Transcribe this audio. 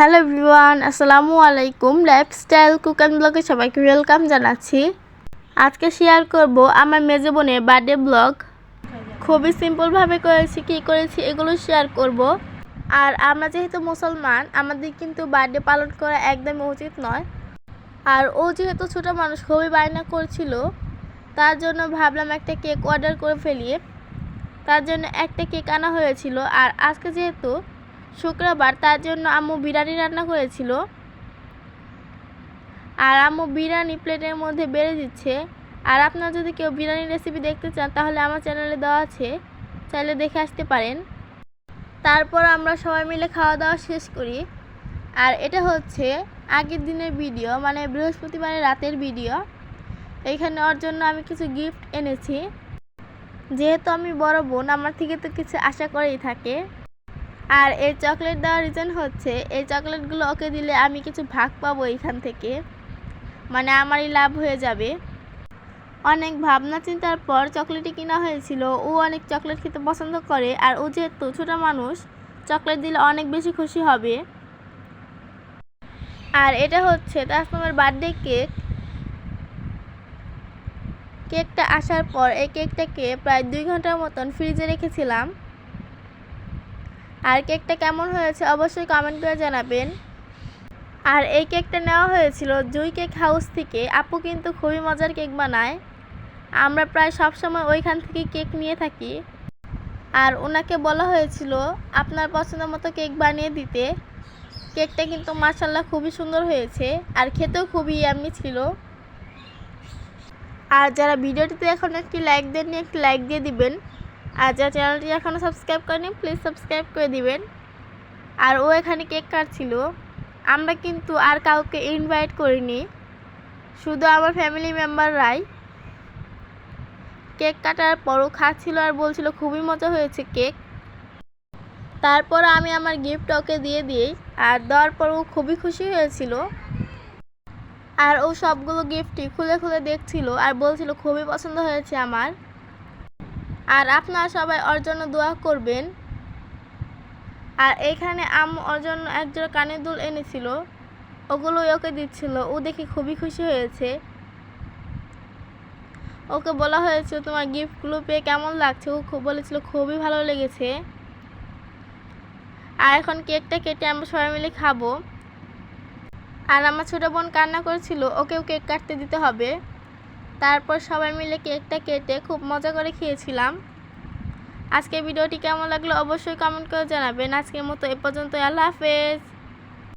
Hello everyone আসসালামু আলাইকুম lifestyle cook and ব্লগে সবাইকে ওয়েলকাম জানাচ্ছি। আজকে শেয়ার করব আমার মেজো বোনের বার্থডে ব্লগ খুবই সিম্পলভাবে করেছি, কী করেছি এগুলো শেয়ার করব। আর আমরা যেহেতু মুসলমান, আমাদের কিন্তু বার্থডে পালন করা একদমই উচিত নয়। আর ও যেহেতু ছোটো মানুষ, খুবই বায়না করছিল। তার জন্য ভাবলাম একটা কেক অর্ডার করে ফেলি। তার জন্য একটা কেক আনা হয়েছিল। আর আজকে যেহেতু শুক্রবার তার জন্য আম্মু বিরিয়ানি রান্না করেছিল। আর আম্মু বিরিয়ানি প্লেটের মধ্যে বেড়ে দিচ্ছে। আর আপনারা যদি কেউ বিরিয়ানি রেসিপি দেখতে চান, তাহলে আমার চ্যানেলে দেওয়া আছে। চাইলে দেখে আসতে পারেন। তারপর আমরা সবাই মিলে খাওয়া দাওয়া শেষ করি। আর এটা হচ্ছে আগের দিনের ভিডিও মানে বৃহস্পতিবারের রাতের ভিডিও এইখানে ওর জন্য আমি কিছু গিফট এনেছি। যেহেতু আমি বড় বোন, আমার থেকে তো কিছু আশা করেই থাকে। আর এই চকলেট দেওয়ার রিজন হচ্ছে, এই চকলেটগুলো ওকে দিলে আমি কিছু ভাগ পাবো এখান থেকে। মানে আমারই লাভ হয়ে যাবে। অনেক ভাবনা চিন্তার পর চকলেটই কিনা হয়েছিল। ও অনেক চকলেট খেতে পছন্দ করে আর ও যেহেতু ছোটো মানুষ চকলেট দিলে অনেক বেশি খুশি হবে। আর এটা হচ্ছে তাসমামের বার্থডে কেক কেকটা আসার পর এই কেকটাকে প্রায় দুই ঘণ্টার মতন ফ্রিজে রেখেছিলাম। আর কেকটা কেমন হয়েছে অবশ্যই কমেন্ট করে জানাবেন। আর এই কেকটা নেওয়া হয়েছিল জুই কেক হাউস থেকে। আপু কিন্তু খুবই মজার কেক বানায়। আমরা প্রায় সব সময় ওইখান থেকে কেক নিয়ে থাকি। আর ওনাকে বলা হয়েছিল, আপনার পছন্দ মতো কেক বানিয়ে দিতে। কেকটা কিন্তু মার্শাল্লাহ খুবই সুন্দর হয়েছে আর খেতেও খুবই ইয়াম্মি ছিল। আর যারা ভিডিওটিতে এখন একটি লাইক দেননি, একটি লাইক দিয়ে দিবেন। আর যারা চ্যানেলটি এখনও সাবস্ক্রাইব করেনি প্লিজ সাবস্ক্রাইব করে দিবেন। আর ও এখানে কেক কাটছিল। আমরা কিন্তু আর কাউকে ইনভাইট করিনি। শুধু আমার ফ্যামিলি মেম্বাররাই কেক কাটার পরও খাচ্ছিল আর বলছিল, খুবই মজা হয়েছে কেক তারপর আমি আমার গিফট ওকে দিয়ে দিই। আর দেওয়ার পর ও খুবই খুশি হয়েছিল। আর ও সবগুলো গিফটই খুলে খুলে দেখছিল আর বলছিল, খুবই পছন্দ হয়েছে আমার। আর আপনারা সবাই ওর জন্য দোয়া করবেন। আর এখানে আম ওর জন্য একজোড়া কানের দুল এনেছিল। ওগুলো ওকে দিচ্ছিল। ও দেখে খুবই খুশি হয়েছে। ওকে বলা হয়েছে, তোমার গিফটগুলো পেয়ে কেমন লাগছে? ও খুব বলেছিল, খুবই ভালো লেগেছে। আর এখন কেকটা কেটে আমরা সবাই মিলে খাব। আর আমার ছোটো বোন কান্না করেছিল, ওকেও কেক কাটতে দিতে হবে। তারপর সবাই মিলে কেকটা কেটে খুব মজা করে খেয়েছিলাম। আজকে ভিডিওটি কেমন লাগল অবশ্যই কমেন্ট করে জানাবেন। আজকের মতো এ পর্যন্ত আল্লাহ হাফেজ।